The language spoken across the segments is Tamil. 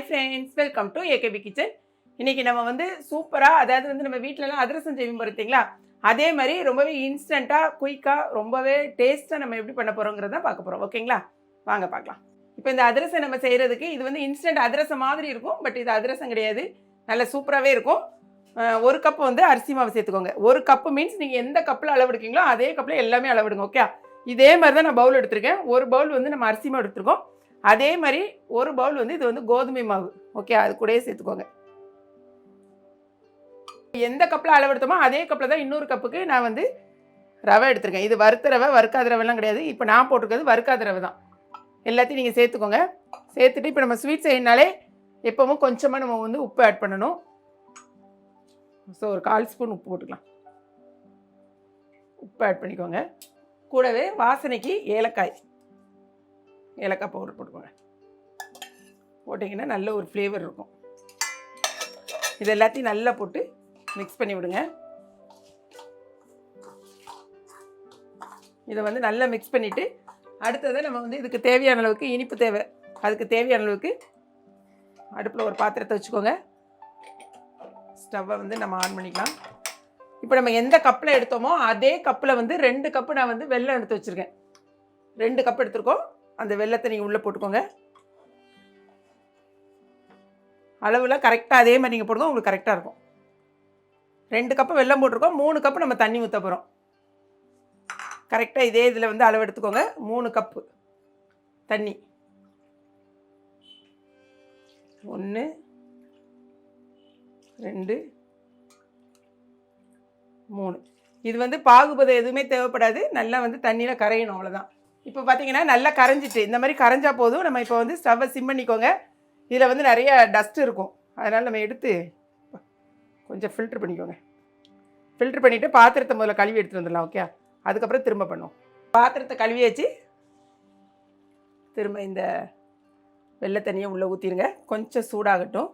Hi friends welcome to AKB kitchen இன்னைக்கு நம்ம வந்து சூப்பராக அதாவது வந்து நம்ம வீட்டிலலாம் அதிரசம் செய்வோம் பார்த்தீங்களா அதே மாதிரி ரொம்பவே இன்ஸ்டண்ட்டாக குயிக்காக ரொம்பவே டேஸ்ட்டாக நம்ம எப்படி பண்ண போகிறோங்கிறத பார்க்க போகிறோம் ஓகேங்களா வாங்க பார்க்கலாம். இப்போ இந்த அதிரசம் நம்ம செய்கிறதுக்கு இது வந்து இன்ஸ்டன்ட் அதிரசம் மாதிரி இருக்கும். பட் இது அதிரசம் கிடையாது. நல்ல சூப்பராகவே இருக்கும். ஒரு கப் வந்து அரிசி மாவு சேர்த்துக்கோங்க. ஒரு கப்பு மீன்ஸ் நீங்கள் எந்த கப்பில் அளவெடுக்கீங்களோ அதே கப்பில் எல்லாமே அளவெடுங்க ஓகே இதே மாதிரி தான் நான் பவுல் எடுத்திருக்கேன். ஒரு பவுல் வந்து நம்ம அரிசி மாவு எடுத்துருக்கோம். அதே மாதிரி ஒரு பவுல் வந்து இது வந்து கோதுமை மாவு. ஓகே அது கூடயே சேர்த்துக்கோங்க. எந்த கப்பில் அளவெடுத்தோமோ அதே கப்பில் தான் இன்னொரு கப்புக்கு நான் வந்து ரவை எடுத்திருக்கேன். இது வறுத்த ரவை வறுக்காத ரவைலாம் கிடையாது. இப்போ நான் போட்டிருக்கிறது வறுக்காத ரவை தான். எல்லாத்தையும் நீங்கள் சேர்த்துக்கோங்க. சேர்த்துட்டு இப்போ நம்ம ஸ்வீட் செய்யணுனாலே எப்பவும் கொஞ்சமாக நம்ம வந்து உப்பு ஆட் பண்ணணும். ஸோ ஒரு கால் ஸ்பூன் உப்பு போட்டுக்கலாம். உப்பு ஆட் பண்ணிக்கோங்க. கூடவே வாசனைக்கு ஏலக்காய். ஏலக்காய் பவுடர் போட்டுக்கோங்க. போட்டிங்கன்னா நல்ல ஒரு ஃப்ளேவர் இருக்கும். இது எல்லாத்தையும் நல்லா போட்டு மிக்ஸ் பண்ணி விடுங்க. இதை வந்து நல்லா மிக்ஸ் பண்ணிவிட்டு அடுத்தது நம்ம வந்து இதுக்கு தேவையான அளவுக்கு இனிப்பு தேவை. அதுக்கு தேவையான அளவுக்கு அடுப்பில் ஒரு பாத்திரத்தை வச்சுக்கோங்க. ஸ்டவ்வை வந்து நம்ம ஆன் பண்ணிக்கலாம். இப்போ நம்ம எந்த கப்பில் எடுத்தோமோ அதே கப்பில் வந்து ரெண்டு கப்பு நான் வந்து வெள்ளம் எடுத்து வச்சுருக்கேன். ரெண்டு கப் எடுத்துருக்கோம். அந்த வெள்ளத்தை நீங்கள் உள்ளே போட்டுக்கோங்க. அளவில் கரெக்டாக அதே மாதிரி நீங்கள் போடுங்க உங்களுக்கு கரெக்டாக இருக்கும். ரெண்டு கப்பு வெல்லம் போட்டிருக்கோம். மூணு கப்பு நம்ம தண்ணி ஊற்ற போகிறோம் கரெக்டாக இதே இதில் வந்து அளவு எடுத்துக்கோங்க. மூணு கப்பு தண்ணி. ஒன்று ரெண்டு மூணு. இது வந்து பாகுபதம் எதுவுமே தேவைப்படாது. நல்லா வந்து தண்ணியில் கரையணும் அவ்வளோதான் இப்போ பார்த்தீங்கன்னா நல்லா கரைஞ்சிட்டு இந்த மாதிரி கரைஞ்சா போதும். நம்ம இப்போ வந்து ஸ்டவ்வை சிம் பண்ணிக்கோங்க. இதில் வந்து நிறைய டஸ்ட் இருக்கும். அதனால் நம்ம எடுத்து கொஞ்சம் ஃபில்ட்ரு பண்ணிக்கோங்க. ஃபில்ட்ரு பண்ணிவிட்டு பாத்திரத்தை முதல்ல கழுவி எடுத்துகிட்டு வந்துடலாம் ஓகே அதுக்கப்புறம் திரும்ப பண்ணுவோம். பாத்திரத்தை கழுவி வச்சு திரும்ப இந்த வெள்ளை தண்ணியை உள்ளே ஊற்றிடுங்க கொஞ்சம் சூடாகட்டும்.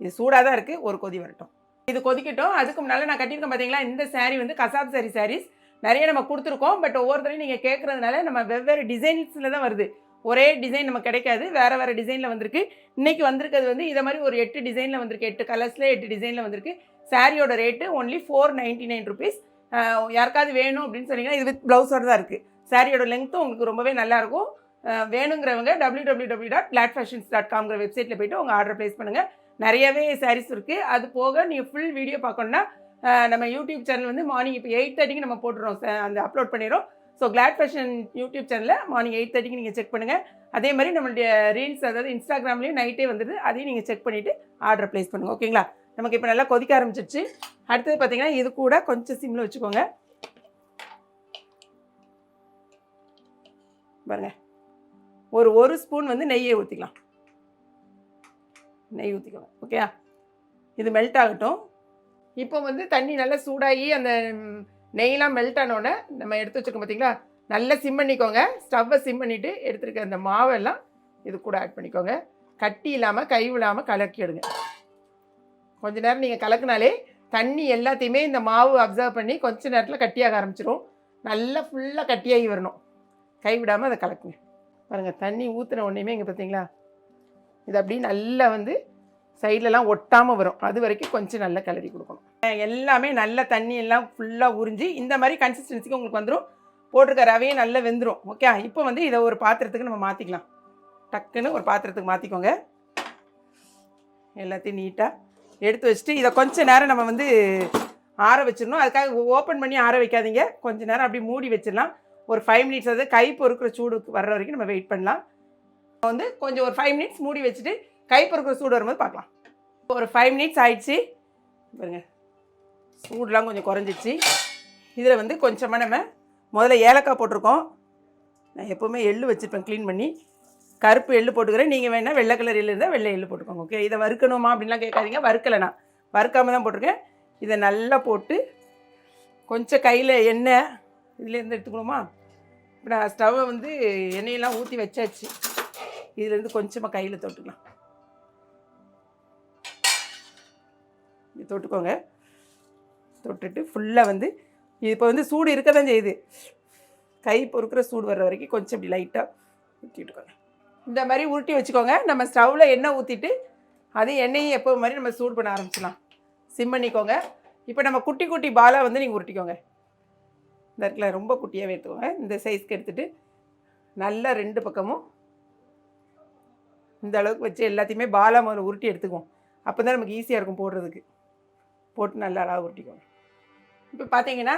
இது சூடாக தான் இருக்குது ஒரு கொதி வரட்டும். இது கொதிக்கட்டும். அதுக்கு முன்னால் நான் கட்டியிருக்கேன் பார்த்தீங்களா இந்த சாரீ வந்து கசாப் சாரி சாரீஸ் நிறைய நம்ம கொடுத்துருக்கோம். பட் ஒவ்வொருத்தரையும் நீங்கள் கேட்குறதுனால நம்ம வெவ்வேறு டிசைன்ஸில் தான் வருது. ஒரே டிசைன் நமக்கு கிடைக்காது. வேறு வேறு டிசைனில் வந்திருக்கு. இன்றைக்கி வந்திருக்கிறது வந்து இதை மாதிரி ஒரு எட்டு டிசைனில் வந்திருக்கு. எட்டு கலர்ஸில் எட்டு டிசைனில் வந்திருக்கு. சாரியோட rate only four ninety nine rupees யாருக்காவது வேணும் அப்படின்னு சொன்னீங்கன்னா இது வித் ப்ளவுஸோடு தான் இருக்குது சாரியோட லெங்க்த்தும் உங்களுக்கு ரொம்பவே நல்லாயிருக்கும் வேணுங்கிறவங்க W W W dot plat fashions dot காம்ங்கிற வெப்சைட்டில் போய்ட்டு உங்கள் ஆர்டர் ப்ளேஸ் பண்ணுங்கள் நிறையவே சாரீஸ் இருக்குது அது போக நீங்கள் ஃபுல் வீடியோ பார்க்கணுன்னா நம்ம யூடியூப் சேனல் வந்து மார்னிங் இப்போ எயிட் தேர்ட்டிக்கு நம்ம போட்டுறோம் அந்த அப்லோட் பண்ணிடுறோம். ஸோ கிளாட் ஃபேஷன் யூடியூப் சேனலில் மார்னிங் எயிட் தேர்ட்டிக்கு நீங்கள் செக் பண்ணுங்கள் அதே மாதிரி நம்மளுடைய ரீல்ஸ் அதாவது இன்ஸ்டாகிராம்லேயும் நைட்டே வந்துடுது. அதையும் நீங்கள் செக் பண்ணிவிட்டு ஆர்டர் ப்ளேஸ் பண்ணுங்கள் ஓகேங்களா? நமக்கு இப்போ நல்லா கொதிக்க ஆரம்பிச்சிருச்சு. அடுத்தது பார்த்தீங்கன்னா இது கூட கொஞ்சம் சிம்மில் வச்சுக்கோங்க. பாருங்க. ஒரு ஒரு ஸ்பூன் வந்து நெய்யை ஊற்றிக்கலாம் நெய் ஊற்றிக்கோங்க ஓகேயா? இது மெல்ட் ஆகட்டும். இப்போ வந்து தண்ணி நல்லா சூடாகி அந்த நெய்லாம் மெல்ட் ஆனோடனே நம்ம எடுத்து வச்சுருக்கோம் பார்த்தீங்களா? நல்லா சிம் பண்ணிக்கோங்க. ஸ்டவ்வை சிம் பண்ணிவிட்டு எடுத்துருக்க அந்த மாவெல்லாம் இது கூட ஆட் பண்ணிக்கோங்க. கட்டி இல்லாமல் கை விழாமல் கலக்கிடுங்க கொஞ்ச நேரம் நீங்கள் கலக்குனாலே தண்ணி எல்லாத்தையுமே இந்த மாவு அப்சர்வ் பண்ணி கொஞ்ச நேரத்தில் கட்டியாக ஆரம்பிச்சிடும் நல்லா ஃபுல்லாக கட்டியாகி வரணும். கை விடாமல் அதை கலக்குங்க. பாருங்கள் தண்ணி ஊற்றுன உடனேயுமே இங்கே பார்த்தீங்களா? இது அப்படியே நல்லா வந்து சைட்லலாம் ஒட்டாமல் வரும். அது வரைக்கும் கொஞ்சம் நல்லா கிளறி கொடுக்கணும். எல்லாமே நல்ல தண்ணி எல்லாம் ஃபுல்லாக உறிஞ்சி இந்த மாதிரி கன்சிஸ்டன்சிக்கு உங்களுக்கு வந்துடும் போட்டிருக்க ரவையும் நல்லா வெந்துடும் ஓகே இப்போ வந்து இதை ஒரு பாத்திரத்துக்கு நம்ம மாற்றிக்கலாம் டக்குன்னு ஒரு பாத்திரத்துக்கு மாற்றிக்கோங்க எல்லாத்தையும் நீட்டாக எடுத்து வச்சுட்டு இதை கொஞ்சம் நேரம் நம்ம வந்து ஆற வச்சிடணும். அதுக்காக ஓப்பன் பண்ணி ஆற வைக்காதீங்க. கொஞ்ச நேரம் அப்படியே மூடி வச்சிடலாம். ஒரு ஃபைவ் மினிட்ஸ் அது கை பொறுக்கிற சூடு வர்ற வரைக்கும் நம்ம வெயிட் பண்ணலாம். வந்து கொஞ்சம் ஒரு ஃபைவ் மினிட்ஸ் மூடி வச்சுட்டு கை பொறுக்கிற சூடு வரும்போது பார்க்கலாம். இப்போ ஒரு ஃபைவ் மினிட்ஸ் ஆயிடுச்சு. பாருங்க. சூடுலாம் கொஞ்சம் குறைஞ்சிச்சு. இதில் வந்து கொஞ்சமாக நம்ம முதல்ல ஏலக்காய் போட்டிருக்கோம். நான் எப்போவுமே எள்ளு வச்சுருப்பேன் க்ளீன் பண்ணி. கருப்பு எள்ளு போட்டுக்கிறேன். நீங்கள் வேணால் வெள்ளை கலர் எள்ளு இருந்தால் வெள்ளை எள்ளு போட்டுக்கோங்க ஓகே இதை வறுக்கணுமா அப்படின்லாம் கேட்காதீங்க. வறுக்கலை வறுக்காமல் தான் போட்டிருக்கேன். இதை நல்லா போட்டு கொஞ்சம் கையில் எண்ணெய் இதுலேருந்து எடுத்துக்கணுமா? இப்போ நான் ஸ்டவ்வை வந்து எண்ணெயெல்லாம் ஊற்றி வச்சாச்சு. இதுலேருந்து கொஞ்சமாக கையில் தொட்டுக்கலாம். தொட்டுக்கோங்க. தொட்டுட்டு ஃபுல்லாக வந்து இப்போ வந்து சூடு இருக்க தான் செய்யுது. கை பொறுக்கிற சூடு வர்ற வரைக்கும் கொஞ்சம் இப்படி லைட்டாக ஊற்றிட்டுக்கோங்க இந்த மாதிரி உருட்டி வச்சுக்கோங்க. நம்ம ஸ்டவ்வில் எண்ணெய் ஊற்றிட்டு அது எண்ணெயும் எப்போ மாதிரி நம்ம சூடு பண்ண ஆரம்பிச்சிடலாம். சிம் பண்ணிக்கோங்க. இப்போ நம்ம குட்டி குட்டி பாலாக வந்து நீங்கள் உருட்டிக்கோங்க. இந்த இடத்துல ரொம்ப குட்டியாகவே எடுத்துக்கோங்க. இந்த சைஸ்க்கு எடுத்துகிட்டு நல்லா ரெண்டு பக்கமும் இந்த அளவுக்கு வச்சு எல்லாத்தையுமே பாலாக முதல்ல உருட்டி எடுத்துக்குவோம். அப்போ தான் நமக்கு ஈஸியாக இருக்கும் போடுறதுக்கு. போட்டு நல்லா அழகாக உருட்டிக்கோங்க. இப்போ பார்த்தீங்கன்னா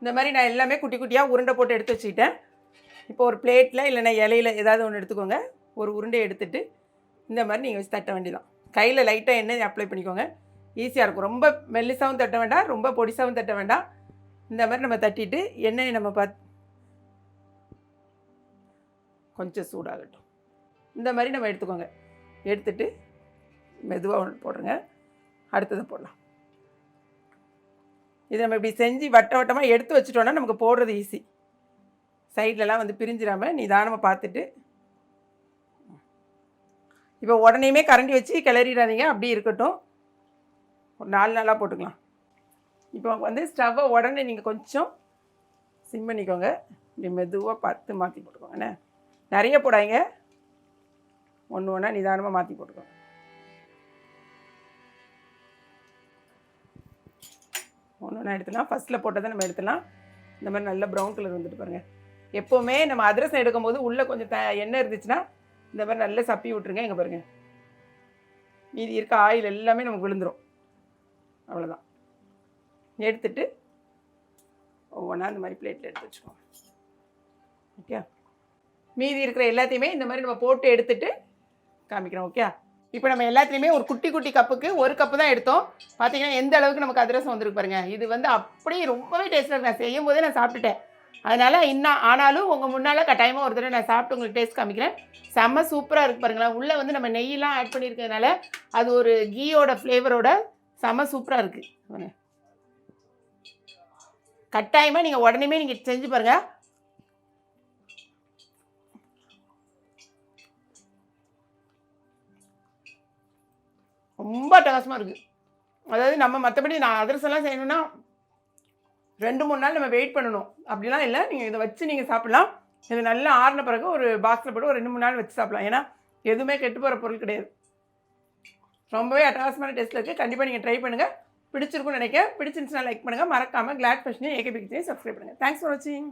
இந்த மாதிரி நான் எல்லாமே குட்டி குட்டியாக உருண்டை போட்டு எடுத்து வச்சுக்கிட்டேன். இப்போ ஒரு பிளேட்டில் இல்லைன்னா இலையில ஏதாவது ஒன்று எடுத்துக்கோங்க. ஒரு உருண்டை எடுத்துகிட்டு இந்த மாதிரி நீங்கள் வச்சு தட்ட வேண்டியதான் கையில் லைட்டாக எண்ணெய் அப்ளை பண்ணிக்கோங்க. ஈஸியாக இருக்கும். ரொம்ப மெல்லிசாகவும் தட்ட வேண்டாம். ரொம்ப பொடிசாவும் தட்ட வேண்டாம். இந்த மாதிரி நம்ம தட்டிட்டு எண்ணெயை நம்ம பார்த்து கொஞ்சம் சூடாகட்டும். இந்த மாதிரி நம்ம எடுத்துக்கோங்க. எடுத்துட்டு மெதுவாக ஒன்று போடுங்க அடுத்தது போடலாம். இதை நம்ம இப்படி செஞ்சு வட்ட வட்டமாக எடுத்து வச்சிட்டோன்னா நமக்கு போடுறது ஈஸி சைட்லலாம் வந்து பிரிஞ்சிடாம நிதானமாக பார்த்துட்டு. இப்போ உடனேயுமே கரண்டி வச்சு கிளறிடாதீங்க. அப்படி இருக்கட்டும். ஒரு நாலு நாளாக போட்டுக்கலாம். இப்போ வந்து ஸ்டவ்வை உடனே நீங்கள் கொஞ்சம் சிம் பண்ணிக்கோங்க. இப்படி மெதுவாக பார்த்து மாற்றி போட்டுக்கோங்கண்ணே நிறைய போடாதீங்க. ஒன்று ஒன்றா நிதானமாக மாற்றி போட்டுக்கோங்க. ஒன்று ஒன்றா எடுத்துலாம் ஃபஸ்ட்டில் போட்டதை நம்ம எடுத்துலாம். இந்த மாதிரி நல்ல ப்ரௌன் கலர் வந்துட்டு பாருங்கள் எப்போவுமே நம்ம அதிரசம் எடுக்கும்போது உள்ளே கொஞ்சம் த எண்ணெய் இருந்துச்சுன்னா இந்த மாதிரி நல்லா சப்பி விட்ருங்க எங்கே பாருங்கள் மீதி இருக்க ஆயில் எல்லாமே நமக்கு விழுந்துடும் அவ்வளோதான் எடுத்துட்டு ஒவ்வொன்றா இந்த மாதிரி பிளேட்டில் எடுத்து வச்சுக்கோங்க ஓகே மீதி இருக்கிற எல்லாத்தையுமே இந்த மாதிரி நம்ம போட்டு எடுத்துட்டு காமிக்கிறோம் ஓகே இப்போ நம்ம எல்லாத்துலேயுமே ஒரு குட்டி குட்டி கப்புக்கு ஒரு கப்பு தான் எடுத்தோம். பார்த்தீங்கன்னா எந்த அளவுக்கு நமக்கு அதிரசம் வந்திருக்கு பாருங்க. இது வந்து அப்படியே ரொம்பவே டேஸ்ட்டாக இருக்கு. நான் செய்யும் போதே நான் சாப்பிட்டுட்டேன். அதனால் இன்னும் ஆனாலும் உங்கள் முன்னால் கட்டாயமாக ஒரு தடவை நான் சாப்பிட்டு உங்களுக்கு டேஸ்ட் காமிக்கிறேன். செம்ம சூப்பராக இருக்கு பாருங்களேன். உள்ளே வந்து நம்ம நெய்யெலாம் ஆட் பண்ணியிருக்கிறதுனால அது ஒரு கீயோட ஃப்ளேவரோட செம்ம சூப்பராக இருக்குது கட்டாயமாக நீங்கள் உடனே நீங்கள் செஞ்சு பாருங்கள் ரொம்ப அட்டகாசமாக இருக்குது அதாவது நம்ம மற்றபடி நான் அதிரசம்லாம் செய்யணும்னா ரெண்டு மூணு நாள் நம்ம வெயிட் பண்ணணும். அப்படிலாம் இல்லை. நீங்கள் இதை வச்சு நீங்கள் சாப்பிட்லாம். இது நல்லா ஆறின பிறகு ஒரு பாக்ஸில் போட்டு ஒரு ரெண்டு மூணு நாள் வச்சு சாப்பிட்லாம். ஏன்னா எதுவுமே கெட்டு போகிற பொருள் கிடையாது. ரொம்பவே அட்டகாசமான டேஸ்ட்டில் இருக்குது கண்டிப்பாக நீங்கள் ட்ரை பண்ணுங்கள் பிடிச்சிருக்கும்னு நினைக்கிறேன். பிடிச்சிருந்துச்சுன்னா லைக் பண்ணுங்கள் மறக்காமல் கிளாட் ஃபேஷனையும் ஏகே பிக்சரையும் சப்ஸ்கிரைப் பண்ணுங்கள் தேங்க்ஸ் ஃபார் வாட்சிங்